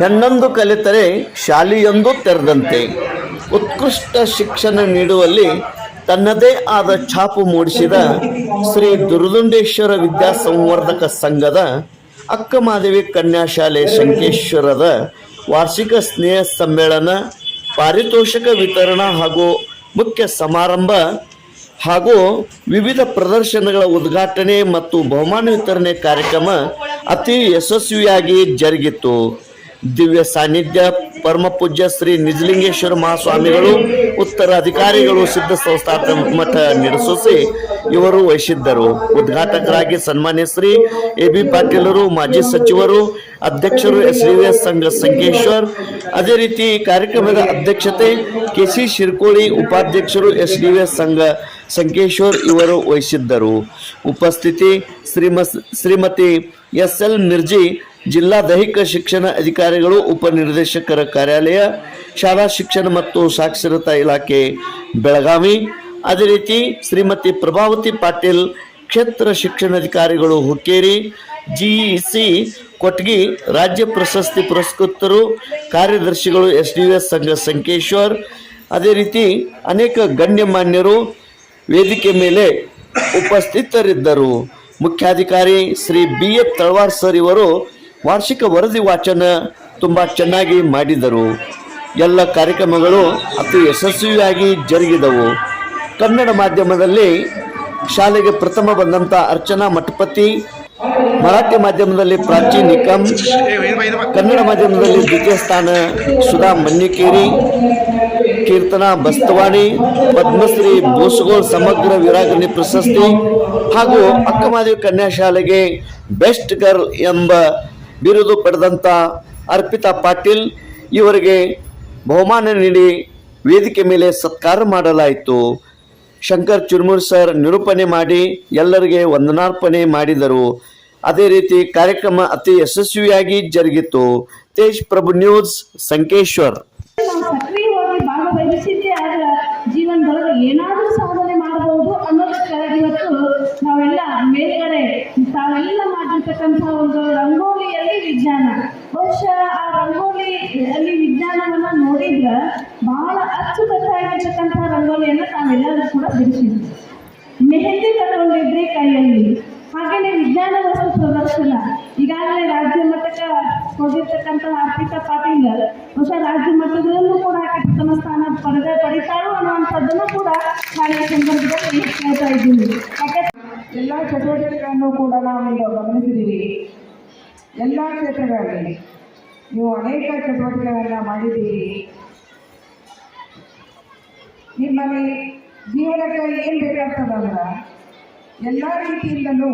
ಹೆಣ್ಣೊಂದು ಕಲಿತರೆ ಶಾಲೆಯೊಂದು ತೆರೆದಂತೆ. ಉತ್ಕೃಷ್ಟ ಶಿಕ್ಷಣ ನೀಡುವಲ್ಲಿ ತನ್ನದೇ ಆದ ಛಾಪು ಮೂಡಿಸಿದ ಶ್ರೀ ದುರ್ದುಂಡೇಶ್ವರ ವಿದ್ಯಾ ಸಂವರ್ಧಕ ಸಂಘದ ಅಕ್ಕಮಾದೇವಿ ಕನ್ಯಾಶಾಲೆ ಶಂಕೇಶ್ವರದ ವಾರ್ಷಿಕ ಸ್ನೇಹ ಸಮ್ಮೇಳನ, ಪಾರಿತೋಷಕ ವಿತರಣಾ ಹಾಗೂ ಮುಖ್ಯ ಸಮಾರಂಭ ಹಾಗೂ ವಿವಿಧ ಪ್ರದರ್ಶನಗಳ ಉದ್ಘಾಟನೆ ಮತ್ತು ಬಹುಮಾನ ವಿತರಣೆ ಕಾರ್ಯಕ್ರಮ ಅತಿ ಯಶಸ್ವಿಯಾಗಿ ಜರುಗಿತು. ದಿವ್ಯ ಸಾನ್ನಿಧ್ಯ, ಪರಮ ಪೂಜ್ಯ ಶ್ರೀ ನಿಜಲಿಂಗೇಶ್ವರ ಮಹಾಸ್ವಾಮಿಗಳು, ಉತ್ತರಾಧಿಕಾರಿಗಳು, ಸಿದ್ಧ ಸಂಸ್ಥಾಪಕ ಮಠ ನಿರ್ಸಿಸಿ ಇವರು ವಹಿಸಿದ್ದರು. ಉದ್ಘಾಟಕರಾಗಿ ಸನ್ಮಾನ್ಯ ಶ್ರೀ ಎ ಬಿ ಪಾಟೀಲರು, ಮಾಜಿ ಸಚಿವರು, ಅಧ್ಯಕ್ಷರು ಎಸ್ ಡಿ ಎಸ್ ಸಂಘ ಸಂಕೇಶ್ವರ್, ಅದೇ ರೀತಿ ಕಾರ್ಯಕ್ರಮದ ಅಧ್ಯಕ್ಷತೆ ಕೆ ಸಿ ಶಿರ್ಕೋಳಿ, ಉಪಾಧ್ಯಕ್ಷರು ಎಸ್ ಡಿ ಎಸ್ ಸಂಘ ಸಂಕೇಶ್ವರ್ ಇವರು ವಹಿಸಿದ್ದರು. ಉಪಸ್ಥಿತಿ ಶ್ರೀಮ ಶ್ರೀಮತಿ ಎಸ್ ಎಲ್ ಮಿರ್ಜಿ ಜಿಲ್ಲಾ ದೈಹಿಕ ಶಿಕ್ಷಣ ಅಧಿಕಾರಿಗಳು ಉಪನಿರ್ದೇಶಕರ ಕಾರ್ಯಾಲಯ, ಶಾಲಾ ಶಿಕ್ಷಣ ಮತ್ತು ಸಾಕ್ಷರತಾ ಇಲಾಖೆ, ಬೆಳಗಾವಿ. ಅದೇ ರೀತಿ ಶ್ರೀಮತಿ ಪ್ರಭಾವತಿ ಪಾಟೀಲ್, ಕ್ಷೇತ್ರ ಶಿಕ್ಷಣಾಧಿಕಾರಿಗಳು ಹುಕ್ಕೇರಿ, ಜಿಇಸಿ ಕೊಟ್ಗಿ, ರಾಜ್ಯ ಪ್ರಶಸ್ತಿ ಪುರಸ್ಕೃತರು, ಕಾರ್ಯದರ್ಶಿಗಳು ಎಸ್ ಡಿ ಎಸ್ ಸಂಘ ಸಂಕೇಶ್ವರ್. ಅದೇ ರೀತಿ ಅನೇಕ ಗಣ್ಯಮಾನ್ಯರು ವೇದಿಕೆ ಮೇಲೆ ಉಪಸ್ಥಿತರಿದ್ದರು. ಮುಖ್ಯಾಧಿಕಾರಿ Shri B. F Talwar sir ಇವರು ವಾರ್ಷಿಕ ವರದಿ ವಾಚನ ತುಂಬ ಚೆನ್ನಾಗಿ ಮಾಡಿದರು. ಎಲ್ಲ ಕಾರ್ಯಕ್ರಮಗಳು ಅತಿ ಯಶಸ್ವಿಯಾಗಿ ಜರುಗಿದವು. ಕನ್ನಡ ಮಾಧ್ಯಮದಲ್ಲಿ ಶಾಲೆಗೆ ಪ್ರಥಮ ಬಂದಂಥ ಅರ್ಚನಾ ಮಠಪತಿ, ಮರಾಠಿ ಮಾಧ್ಯಮದಲ್ಲಿ ಪ್ರಾಚಿ ನಿಕಮ್ ಕನ್ನಡ ಮಾಧ್ಯಮದಲ್ಲಿ ದ್ವಿತೀಯ ಸ್ಥಾನ ಸುಧಾ ಮನ್ನಿಕೇರಿ ಕೀರ್ತನಾ ಬಸ್ತವಾಣಿ ಪದ್ಮಶ್ರೀ ಬೋಸುಗೋಳ್ ಸಮಗ್ರ ವೀರಾಗಣಿ ಪ್ರಶಸ್ತಿ ಹಾಗೂ ಅಕ್ಕಮಾದೇವಿ ಕನ್ಯಾಶಾಲೆಗೆ ಬೆಸ್ಟ್ ಗರ್ಲ್ ಎಂಬ ಬಿರುದು ಪಡೆದಂಥ ಅರ್ಪಿತಾ ಪಾಟೀಲ್ ಇವರಿಗೆ ಬಹುಮಾನ ನೀಡಿ ವೇದಿಕೆ ಮೇಲೆ ಸತ್ಕಾರ ಮಾಡಲಾಯಿತು. ಶಂಕರ್ ಚುರ್ಮುರ್ ಸರ್ ನಿರೂಪಣೆ ಮಾಡಿ ಎಲ್ಲರಿಗೆ ವಂದನಾರ್ಪಣೆ ಮಾಡಿದರು. ಅದೇ ರೀತಿ ಕಾರ್ಯಕ್ರಮ ಅತಿ ಯಶಸ್ವಿಯಾಗಿ ಜರುಗಿತು. ತೇಜ್ ಪ್ರಭು ನ್ಯೂಸ್, ಸಂಕೇಶ್ವರ್ ನಾವು ಸಕ್ರಿಯವಾಗಿ ಭಾಗವಹಿಸಿದ್ದೇ ಆದ ಜೀವನದೊಳಗೆ ಏನಾದರೂ ಸಾಧನೆ ಮಾಡಬಹುದು ಅನ್ನೋದಕ್ಕಾಗಿ ಇವತ್ತು ನಾವೆಲ್ಲ ಮೇಲ್ಗಡೆ, ತಾವೆಲ್ಲ ಮಾಡಿರ್ತಕ್ಕಂತಹ ಒಂದು ರಂಗೋಲಿಯಲ್ಲಿ ವಿಜ್ಞಾನ. ಬಹುಶಃ ಆ ರಂಗೋಲಿಯಲ್ಲಿ ವಿಜ್ಞಾನವನ್ನ ನೋಡಿದ್ರೆ ಬಹಳ ಅಚ್ಚುಕಟ್ಟಾಗಿರ್ತಕ್ಕಂತಹ ರಂಗೋಲಿಯನ್ನು ತಾವೆಲ್ಲರೂ ಕೂಡ ಬಿಡಿಸಿದ್ವಿ ಮೆಹಂದಿ ತಗೊಂಡಿದ್ರಿ ಕೈಯಲ್ಲಿ. ಹಾಗೇನೆ ವಿಜ್ಞಾನ ವಸ್ತು ಪ್ರದರ್ಶನ. ಈಗಾಗಲೇ ರಾಜ್ಯ ಮಟ್ಟಕ್ಕೆ ಹೋಗಿರ್ತಕ್ಕಂತಹ ಅರ್ಪಿತಾ ಪಾಟೀಲ್ ಹೊಸ ರಾಜ್ಯ ಮಟ್ಟದಲ್ಲೂ ಕೂಡ ಅತ್ಯುತ್ತಮ ಸ್ಥಾನ ಪಡೆದ ಪಡಿತಾರೋ ಅನ್ನುವಂಥದ್ದನ್ನು ಕೂಡ ಶಾಲೆಯ ಸಂದರ್ಭದಲ್ಲಿ ಹೇಳ್ತಾ ಇದ್ದೀನಿ. ಎಲ್ಲ ಚಟುವಟಿಕೆಗಳನ್ನು ಕೂಡ ನಾವೀಗ ಗಮನಿಸಿದ್ದೀವಿ. ಎಲ್ಲ ಕ್ಷೇತ್ರಗಳಲ್ಲಿ ನೀವು ಅನೇಕ ಚಟುವಟಿಕೆಗಳನ್ನು ಮಾಡಿದ್ದೀರಿ. ನಿಮ್ಮಲ್ಲಿ ಜೀವನಕ್ಕೆ ಏನು ಬೇಕಾಗ್ತದಂದ್ರೆ ಎಲ್ಲ ರೀತಿಯಿಂದಲೂ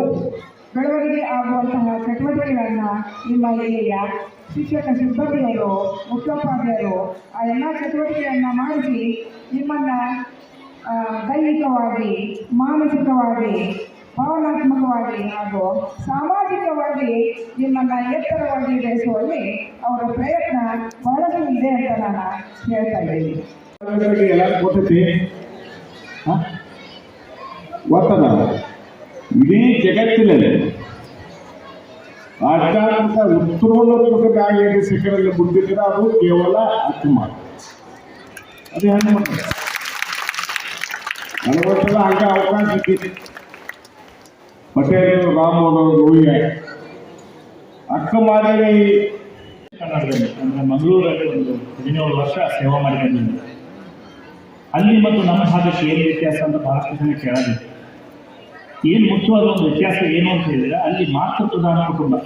ಬೆಳವಣಿಗೆ ಆಗುವಂತಹ ಚಟುವಟಿಕೆಗಳನ್ನು ನಿಮ್ಮ ಇಲ್ಲಿಯ ಶಿಕ್ಷಕ ಸಿಬ್ಬಂದಿಗಳು ಮುಖ್ಯೋಪಾಧ್ಯಾಯರು, ಆ ಎಲ್ಲ ಚಟುವಟಿಕೆಯನ್ನು ಮಾಡಿಸಿ ನಿಮ್ಮನ್ನು ದೈಹಿಕವಾಗಿ, ಮಾನಸಿಕವಾಗಿ, ಭಾವನಾತ್ಮಕವಾಗಿ ಹಾಗೂ ಸಾಮಾಜಿಕವಾಗಿ ನಿಮ್ಮನ್ನು ಎತ್ತರವಾಗಿ ಬೆಳೆಸುವಲ್ಲಿ ಅವರ ಪ್ರಯತ್ನ ಬಹಳಷ್ಟು ಇದೆ ಅಂತ ನಾನು ಹೇಳ್ತಾ ಇದ್ದೀನಿ. ಇಡೀ ಜಗತ್ತಿನಲ್ಲಿ ಆಧ್ಯಾತ್ಮಿಕ ಉತ್ತರೋನ್ನತವಾಗಿ ಶಿಖರಲ್ಲಿ ಮುಂದಿದ್ರೆ ಅದು ಕೇವಲ ಆತ್ಮ ಅದೇ ಹೆಣ್ಣು ಮಕ್ಕಳು. ನಲವತ್ತರ ಹಂಗ ಅವಕಾಶ ಸಿಕ್ಕಿದೆ. ಪಟೇಲ್ ರಾಮ್ ರೋಹಿಯ ಅಕ್ಕ ಮಾದರಿ ಕನ್ನಡದಲ್ಲಿ ಅಂದರೆ ಮಂಗಳೂರಲ್ಲಿ ಒಂದು ಹದಿನೇಳು ವರ್ಷ ಸೇವಾ ಮಾಡಿಕೊಂಡಿದ್ದೆ ಅಲ್ಲಿ ಮತ್ತು ನಮ್ಮ ಭಾಗಕ್ಕೆ ಏನು ವ್ಯತ್ಯಾಸ ಅಂತ ಬಹಳಷ್ಟು ಜನ ಕೇಳೋದಿದೆ ಏನು ಮುಖ್ಯವಾದ ಒಂದು ವ್ಯತ್ಯಾಸ ಏನು ಅಂತ ಹೇಳಿದರೆ, ಅಲ್ಲಿ ಮಾತೃಪ್ರಧಾನ ಕುಟುಂಬ,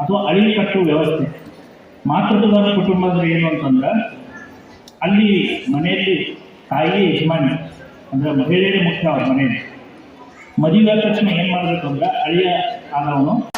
ಅಥವಾ ಅಳಿಕಟ್ಟು ವ್ಯವಸ್ಥೆ. ಮಾತೃಪ್ರಧಾನ ಕುಟುಂಬ ಅಂದ್ರೆ ಏನು ಅಂತಂದ್ರೆ, ಅಲ್ಲಿ ಮನೆಯಲ್ಲಿ ತಾಯಿಯೇ ಯಜಮಾನಿ, ಅಂದರೆ ಮಹಿಳೆಯರೇ ಮುಖ್ಯ ಅವ್ರ ಮನೆಯಲ್ಲಿ. ಮದುವೆ ತಕ್ಷಣ ಏನು ಮಾಡಬೇಕು ಅಂದ್ರೆ ಅಳಿಯ ಆದವನು